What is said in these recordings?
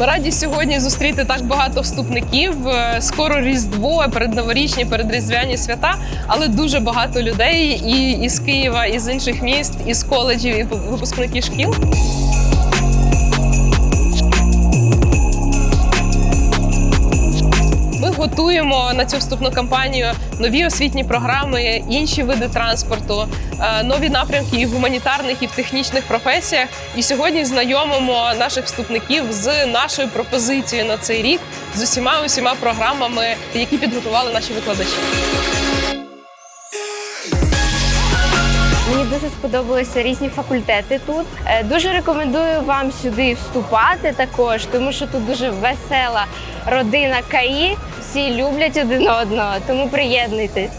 Ми раді сьогодні зустріти так багато вступників. Е, Скоро Різдво, передноворічні, передріздвяні свята, але дуже багато людей і із Києва, і з інших міст, і з коледжів, і випускників шкіл. Готуємо на цю вступну кампанію нові освітні програми, інші види транспорту, е, нові напрямки і в гуманітарних, і в технічних професіях. І сьогодні знайомимо наших вступників з нашою пропозицією на цей рік з усіма усіма програмами, які підготували наші викладачі. Мені дуже сподобалися різні факультети тут. Е, Дуже рекомендую вам сюди вступати також, тому що тут дуже весела родина КАІ. Всі люблять один одного, тому приєднуйтесь.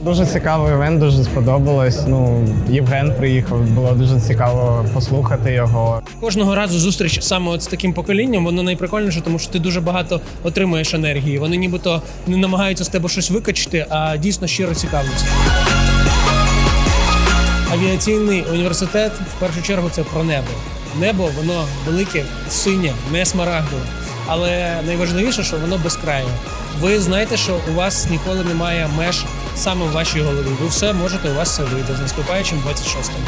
Дуже цікавий івент, дуже сподобалось. Ну, Євген приїхав, було дуже цікаво послухати його. Кожного разу зустріч саме от з таким поколінням, воно найприкольніше, тому що ти дуже багато отримуєш енергії. Вони нібито не намагаються з тебе щось викачити, а дійсно щиро цікавляться. Авіаційний університет в першу чергу це про небо. Небо воно велике, синє, не смарагдове. Але найважливіше, що воно безкрайне. Ви знаєте, що у вас ніколи немає меж саме в вашій голові. Ви все можете, у вас все вийде з наступаючим 26-м.